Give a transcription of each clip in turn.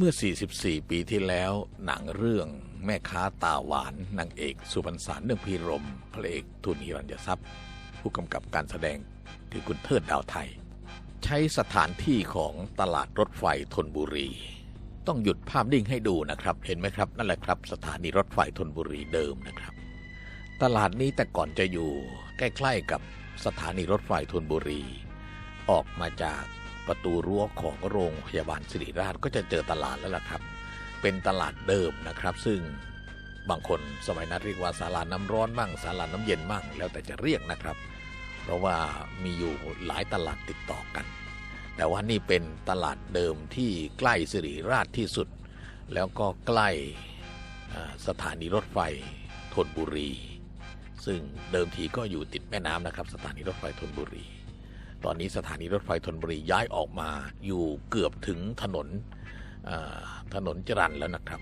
เมื่อ 44 ปีที่แล้ว หนังเรื่องแม่ค้าตาหวานนางเอกสุพรรณสารเนื่องพีรมพระเอกทุนฮิรัญยทรัพย์ ผู้กำกับการแสดงคือคุณเทิดดาวไทย ใช้สถานที่ของตลาดรถไฟธนบุรี ต้องหยุดภาพนิ่งให้ดูนะครับ เห็นไหมครับ นั่นแหละครับ สถานีรถไฟธนบุรีเดิมนะครับ ตลาดนี้แต่ก่อนจะอยู่ ใกล้ ๆกับสถานีรถไฟธนบุรี ออกมาจาก ประตูรั้วของโรงพยาบาลสิริราชก็จะเจอตลาดแล้วล่ะครับ เป็นตลาดเดิมนะครับ ซึ่งบางคนสมัยนั้นเรียกว่าศาลาน้ำร้อนมั่งศาลาน้ำเย็นมั่งแล้วแต่จะเรียกนะครับ เพราะว่ามีอยู่หลายตลาดติดต่อกัน แต่ว่านี่เป็นตลาดเดิมที่ใกล้สิริราชที่สุด แล้วก็ใกล้สถานีรถไฟธนบุรี ซึ่งเดิมทีก็อยู่ติดแม่น้ำนะครับ สถานีรถไฟธนบุรี ตอนนี้สถานีรถไฟธนบุรีย้ายออกมาอยู่เกือบถึงถนนถนนจรัญแล้วนะครับ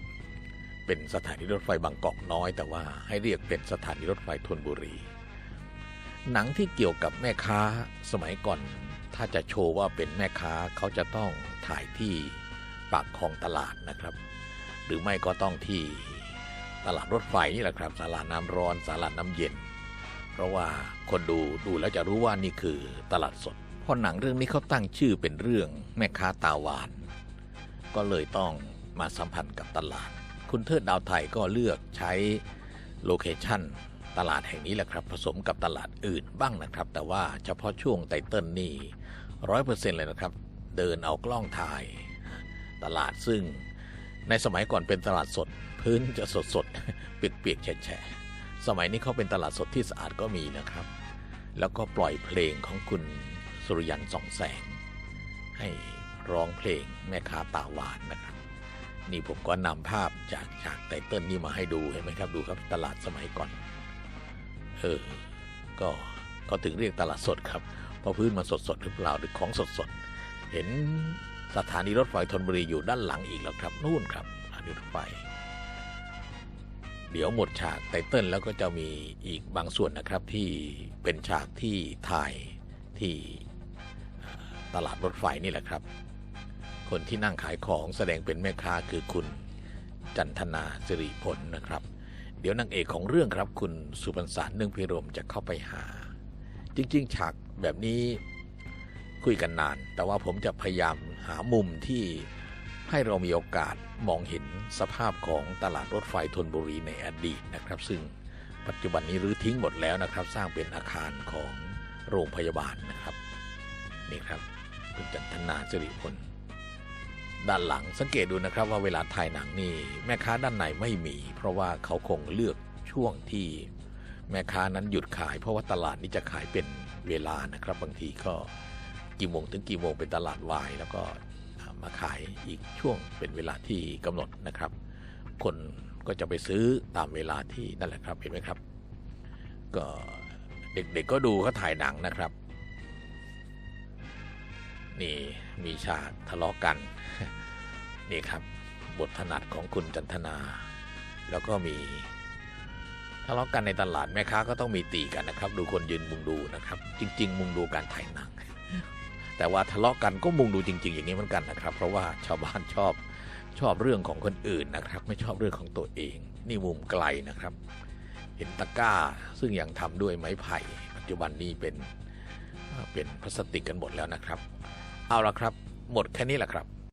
เป็นสถานีรถไฟบางกอกน้อย แต่ว่าให้เรียกเป็นสถานีรถไฟธนบุรี หนังที่เกี่ยวกับแม่ค้าสมัยก่อน ถ้าจะโชว์ว่าเป็นแม่ค้าเขาจะต้องถ่ายที่ปากคลองตลาดนะครับ หรือไม่ก็ต้องที่ตลาดรถไฟนี่แหละครับ ศาลาน้ำร้อน ศาลาน้ำเย็น เพราะว่าคนดูดูแล้วจะรู้ว่านี่คือตลาดสดเพราะหนังเรื่องนี้เขาตั้งชื่อเป็นเรื่องแม่ค้าตาหวาน ก็เลยต้องมาสัมพันธ์กับตลาด คุณเทิดดาวไทยก็เลือกใช้โลเคชั่นตลาดแห่งนี้แหละครับผสมกับตลาดอื่นบ้างนะครับ แต่ว่าเฉพาะช่วงไตเติลนี่ร้อยเปอร์เซ็นต์เลยนะครับ เดินเอากล้องถ่าย ตลาดซึ่งในสมัยก่อนเป็นตลาดสด พื้นจะสดสดเปียกๆแฉะ สมัยนี้เขาเป็นตลาดสดที่สะอาดก็มีนะครับ แล้วก็ปล่อยเพลงของคุณสุริยันสองแสง ให้ร้องเพลงแม่ค้าตาหวานนะครับ นี่ผมก็นำภาพจากจากไตเติ้ลนี่มาให้ดูเห็นไหมครับดูครับตลาดสมัยก่อน เออ ก็ก็ถึงเรียกตลาดสดครับ เพราะพื้นมันสดสดหรือเปล่าหรือของสดสดเห็นสถานีรถไฟธนบุรีอยู่ด้านหลังอีกแล้วครับ นู่นครับสถานีรถไฟ เดี๋ยวหมดฉากไตเติ้ลแล้วก็จะมีอีกบางส่วนนะครับที่เป็นฉากที่ถ่ายที่ตลาดรถไฟนี่แหละครับ คนที่นั่งขายของแสดงเป็นแม่ค้าคือคุณจันทนาสิริผลนะครับ เดี๋ยวนางเอกของเรื่องครับ คุณสุพรรณสารเนื่องพิรมจะเข้าไปหา จริง ๆ ฉากแบบนี้คุยกันนาน แต่ว่าผมจะพยายามหามุมที่ ให้เรามีโอกาสมองเห็นสภาพของตลาดรถไฟธนบุรีในอดีตนะครับ ซึ่งปัจจุบันนี้รื้อทิ้งหมดแล้วนะครับ สร้างเป็นอาคารของโรงพยาบาลนะครับนี่ครับคุณจันทนาสิริพลด้านหลังสังเกตดูนะครับว่าเวลาถ่ายหนังนี่แม่ค้าด้านในไม่มี เพราะว่าเขาคงเลือกช่วงที่แม่ค้านั้นหยุดขาย เพราะว่าตลาดนี้จะขายเป็นเวลานะครับ บางทีก็กี่โมงถึงกี่โมงเป็นตลาดวาย แล้วก็ มาขายอีกช่วงเป็นเวลาที่กำหนดนะครับ คนก็จะไปซื้อตามเวลาที่นั่นแหละครับเห็นไหมครับ ก็เด็กๆก็ดูเขาถ่ายหนังนะครับ นี่มีฉากทะเลาะกัน นี่ครับบทถนัดของคุณจันทนา แล้วก็มีทะเลาะกันในตลาดแม่ค้าก็ต้องมีตีกันนะครับ ดูคนยืนมุงดูนะครับ จริง ๆ มุงดูการถ่ายหนัง แต่ว่าทะเลาะกันก็มุงดูจริง ๆ อย่างนี้เหมือนกันนะครับ เพราะว่าชาวบ้านชอบชอบเรื่องของคนอื่นนะครับ ไม่ชอบเรื่องของตัวเอง นี่มุมไกลนะครับ เห็นตะกร้าซึ่งยังทำด้วยไม้ไผ่ปัจจุบันนี้เป็นเป็นพลาสติกกันหมดแล้วนะครับ เอาละครับ หมดแค่นี้แหละครับ